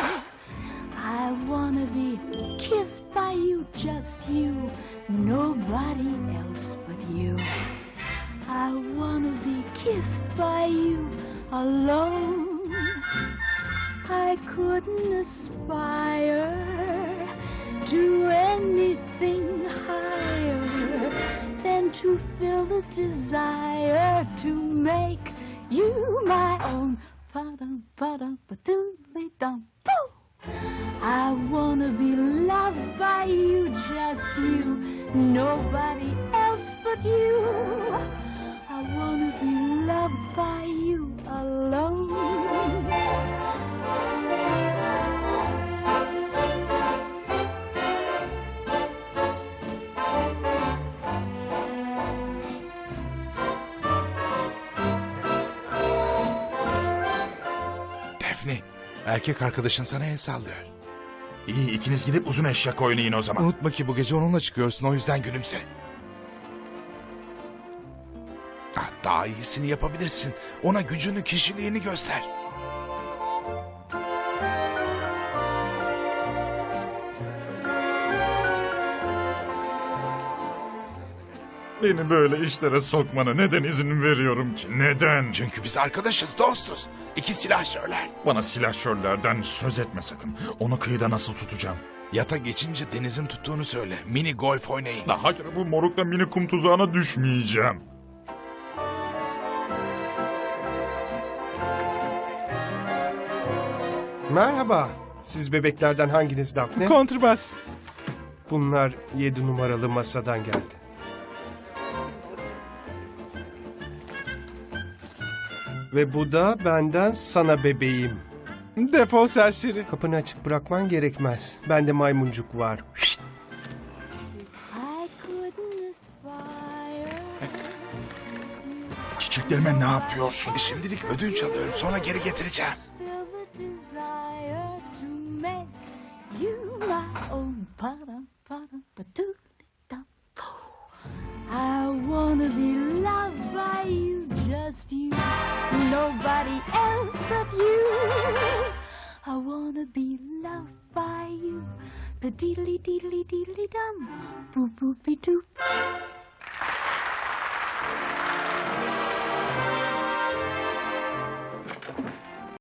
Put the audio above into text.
I wanna be kissed by you, just you, nobody else but you. I wanna be kissed by you alone. I couldn't aspire to anything higher than to fill the desire to make you my own. Pa-dum, pa-dum, pa-doodly-dum. I wanna be loved by you, just you, nobody else but you. I wanna be loved by you alone. Defne, erkek arkadaşın sana el sallıyor. İyi ikiniz gidip uzun eşek oynayın o zaman. Unutma ki bu gece onunla çıkıyorsun o yüzden gülümse. Ah, daha iyisini yapabilirsin. Ona gücünü, kişiliğini göster. Beni böyle işlere sokmana neden izin veriyorum ki? Neden? Çünkü biz arkadaşız, dostuz. İki silahşörler. Bana silahşörlerden söz etme sakın. Onu kıyıda nasıl tutacağım? Yata geçince denizin tuttuğunu söyle. Mini golf oynayın. Daha kere bu morukla mini kum tuzağına düşmeyeceğim. Merhaba. Siz bebeklerden hanginiz Daphne? Kontrbas. Bunlar 7 numaralı masadan geldi. Ve bu da benden sana bebeğim. Defol serseri. Kapını açık bırakman gerekmez. Bende maymuncuk var. Şşt! Çiçeklerime ne yapıyorsun? Şimdilik ödünç alıyorum sonra geri getireceğim. Nobody else but you. I wanna be loved by you, the deedly deedly deedly dum, boop boopy doop.